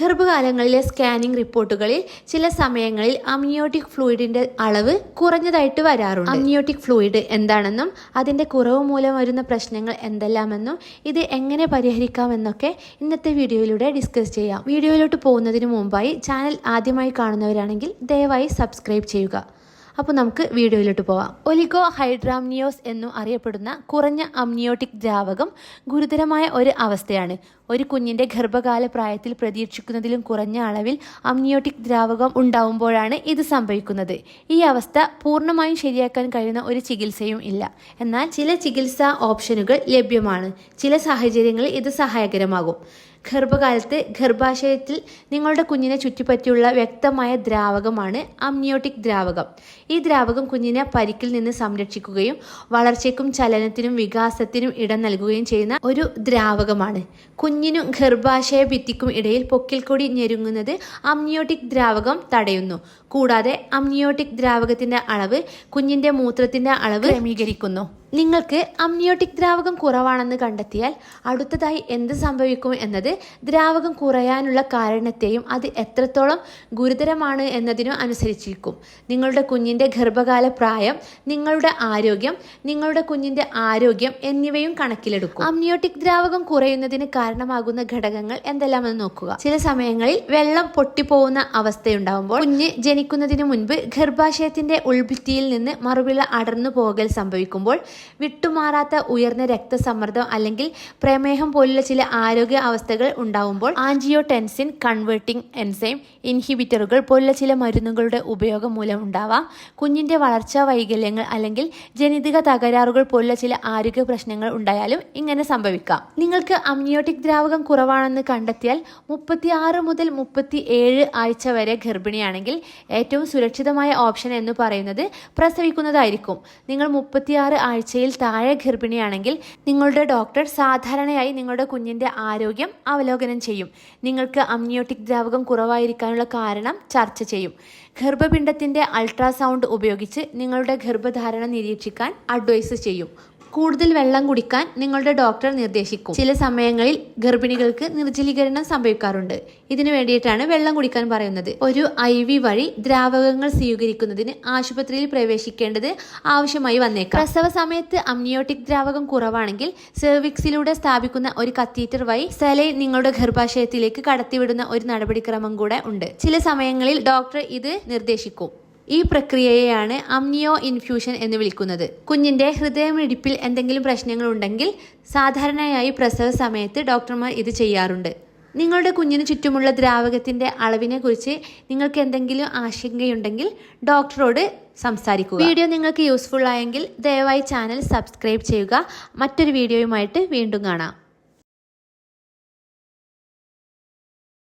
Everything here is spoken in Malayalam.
ഗർഭകാലങ്ങളിലെ സ്കാനിംഗ് റിപ്പോർട്ടുകളിൽ ചില സമയങ്ങളിൽ അമ്നിയോട്ടിക് ഫ്ലൂയിഡിന്റെ അളവ് കുറഞ്ഞതായിട്ട് വരാറുണ്ട്. അമ്നിയോട്ടിക് ഫ്ലൂയിഡ് എന്താണെന്നും അതിന്റെ കുറവ് മൂലം വരുന്ന പ്രശ്നങ്ങൾ എന്തെല്ലാമെന്നും ഇത് എങ്ങനെ പരിഹരിക്കാമെന്നൊക്കെ ഇന്നത്തെ വീഡിയോയിലൂടെ ഡിസ്കസ് ചെയ്യാം. വീഡിയോയിലോട്ട് പോകുന്നതിന് മുമ്പായി ചാനൽ ആദ്യമായി കാണുന്നവരാണെങ്കിൽ ദയവായി സബ്സ്ക്രൈബ് ചെയ്യുക. അപ്പോൾ നമുക്ക് വീഡിയോയിലോട്ട് പോവാം. ഒലിഗോ ഹൈഡ്രാംനിയോസ് എന്നും അറിയപ്പെടുന്ന കുറഞ്ഞ അമ്നിയോട്ടിക് ദ്രാവകം ഗുരുതരമായ ഒരു അവസ്ഥയാണ്. ഒരു കുഞ്ഞിന്റെ ഗർഭകാല പ്രായത്തിൽ പ്രതീക്ഷിക്കുന്നതിലും കുറഞ്ഞ അളവിൽ അമ്നിയോട്ടിക് ദ്രാവകം ഉണ്ടാവുമ്പോഴാണ് ഇത് സംഭവിക്കുന്നത്. ഈ അവസ്ഥ പൂർണമായും ശരിയാക്കാൻ കഴിയുന്ന ഒരു ചികിത്സയും ഇല്ല. എന്നാൽ ചില ചികിത്സാ ഓപ്ഷനുകൾ ലഭ്യമാണ്. ചില സാഹചര്യങ്ങളിൽ ഇത് സഹായകരമാകും. ഗർഭകാലത്ത് ഗർഭാശയത്തിൽ നിങ്ങളുടെ കുഞ്ഞിനെ ചുറ്റിപ്പറ്റിയുള്ള വ്യക്തമായ ദ്രാവകമാണ് അമ്നിയോട്ടിക് ദ്രാവകം. ഈ ദ്രാവകം കുഞ്ഞിനെ പരിക്കിൽ നിന്ന് സംരക്ഷിക്കുകയും വളർച്ചയ്ക്കും ചലനത്തിനും വികാസത്തിനും ഇടം നൽകുകയും ചെയ്യുന്ന ഒരു ദ്രാവകമാണ്. കുഞ്ഞിനും ഗർഭാശയ ഭിത്തിക്കും ഇടയിൽ പൊക്കിൽ കൂടി ഞെരുങ്ങുന്നത് അമ്നിയോട്ടിക് ദ്രാവകം തടയുന്നു. കൂടാതെ അമ്നിയോട്ടിക് ദ്രാവകത്തിന്റെ അളവ് കുഞ്ഞിന്റെ മൂത്രത്തിന്റെ അളവ് ക്രമീകരിക്കുന്നു. നിങ്ങൾക്ക് അമ്നിയോട്ടിക് ദ്രാവകം കുറവാണെന്ന് കണ്ടെത്തിയാൽ അടുത്തതായി എന്ത് സംഭവിക്കും എന്നത് ദ്രാവകം കുറയാനുള്ള കാരണത്തെയും അത് എത്രത്തോളം ഗുരുതരമാണ് എന്നതിനും അനുസരിച്ചിരിക്കും. നിങ്ങളുടെ കുഞ്ഞിന്റെ ഗർഭകാല പ്രായം നിങ്ങളുടെ ആരോഗ്യം നിങ്ങളുടെ കുഞ്ഞിന്റെ ആരോഗ്യം എന്നിവയും കണക്കിലെടുക്കും. അമ്നിയോട്ടിക് ദ്രാവകം കുറയുന്നതിന് കാരണമാകുന്ന ഘടകങ്ങൾ എന്തെല്ലാമെന്ന് നോക്കുക. ചില സമയങ്ങളിൽ വെള്ളം പൊട്ടിപ്പോകുന്ന അവസ്ഥയുണ്ടാകുമ്പോൾ കുഞ്ഞ് ജനിക്കുന്നതിന് മുൻപ് ഗർഭാശയത്തിന്റെ ഉൾഭിത്തിയിൽ നിന്ന് മറുപിള്ള അടർന്നു പോകൽ സംഭവിക്കുമ്പോൾ വിട്ടുമാറാത്ത ഉയർന്ന രക്തസമ്മർദ്ദം അല്ലെങ്കിൽ പ്രമേഹം പോലുള്ള ചില ആരോഗ്യ അവസ്ഥകൾ ഉണ്ടാവുമ്പോൾ ആൻജിയോടെൻസിൻ കൺവേർട്ടിംഗ് എൻസൈം ഇൻഹിബിറ്ററുകൾ പോലുള്ള ചില മരുന്നുകളുടെ ഉപയോഗം മൂലം ഉണ്ടാവാം. കുഞ്ഞിന്റെ വളർച്ചാ വൈകല്യങ്ങൾ അല്ലെങ്കിൽ ജനിതക തകരാറുകൾ പോലുള്ള ചില ആരോഗ്യ പ്രശ്നങ്ങൾ ഉണ്ടായാലും ഇങ്ങനെ സംഭവിക്കാം. നിങ്ങൾക്ക് അമ്നിയോട്ടിക് ദ്രാവകം കുറവാണെന്ന് കണ്ടെത്തിയാൽ മുപ്പത്തി ആറ് മുതൽ മുപ്പത്തി ഏഴ് ആഴ്ച വരെ ഗർഭിണിയാണെങ്കിൽ ഏറ്റവും സുരക്ഷിതമായ ഓപ്ഷൻ എന്ന് പറയുന്നത് പ്രസവിക്കുന്നതായിരിക്കും. നിങ്ങൾ മുപ്പത്തിയാറ് ആഴ്ചയിൽ താഴെ ഗർഭിണിയാണെങ്കിൽ നിങ്ങളുടെ ഡോക്ടർ സാധാരണയായി നിങ്ങളുടെ കുഞ്ഞിന്റെ ആരോഗ്യം അവലോകനം ചെയ്യും. നിങ്ങൾക്ക് അമ്നിയോട്ടിക് ദ്രാവകം കുറവായിരിക്കാനുള്ള കാരണം ചർച്ച ചെയ്യും. ഗർഭപിണ്ഡത്തിന്റെ അൾട്രാസൗണ്ട് ഉപയോഗിച്ച് നിങ്ങളുടെ ഗർഭധാരണ നിരീക്ഷിക്കാൻ അഡ്വൈസ് ചെയ്യും. കൂടുതൽ വെള്ളം കുടിക്കാൻ നിങ്ങളുടെ ഡോക്ടർ നിർദ്ദേശിക്കും. ചില സമയങ്ങളിൽ ഗർഭിണികൾക്ക് നിർജലീകരണം സംഭവിക്കാറുണ്ട്. ഇതിനു വേണ്ടിയിട്ടാണ് വെള്ളം കുടിക്കാൻ പറയുന്നത്. ഒരു ഐ വി വഴി ദ്രാവകങ്ങൾ സ്വീകരിക്കുന്നതിന് ആശുപത്രിയിൽ പ്രവേശിക്കേണ്ടത് ആവശ്യമായി വന്നേക്കാം. പ്രസവ സമയത്ത് അമ്നിയോട്ടിക് ദ്രാവകം കുറവാണെങ്കിൽ സെർവിക്സിലൂടെ സ്ഥാപിക്കുന്ന ഒരു കത്തീറ്റർ വഴി സെലൈൻ നിങ്ങളുടെ ഗർഭാശയത്തിലേക്ക് കടത്തിവിടുന്ന ഒരു നടപടിക്രമം കൂടെ ഉണ്ട്. ചില സമയങ്ങളിൽ ഡോക്ടർ ഇത് നിർദ്ദേശിക്കും. ഈ പ്രക്രിയയെയാണ് അമ്നിയോ ഇൻഫ്യൂഷൻ എന്ന് വിളിക്കുന്നത്. കുഞ്ഞിന്റെ ഹൃദയമിടിപ്പിൽ എന്തെങ്കിലും പ്രശ്നങ്ങൾ ഉണ്ടെങ്കിൽ സാധാരണയായി പ്രസവ സമയത്ത് ഡോക്ടർമാർ ഇത് ചെയ്യാറുണ്ട്. നിങ്ങളുടെ കുഞ്ഞിന് ചുറ്റുമുള്ള ദ്രാവകത്തിന്റെ അളവിനെ കുറിച്ച് നിങ്ങൾക്ക് എന്തെങ്കിലും ആശങ്കയുണ്ടെങ്കിൽ ഡോക്ടറോട് സംസാരിക്കുക. വീഡിയോ നിങ്ങൾക്ക് യൂസ്ഫുൾ ആയെങ്കിൽ ദയവായി ചാനൽ സബ്സ്ക്രൈബ് ചെയ്യുക. മറ്റൊരു വീഡിയോയുമായിട്ട് വീണ്ടും കാണാം.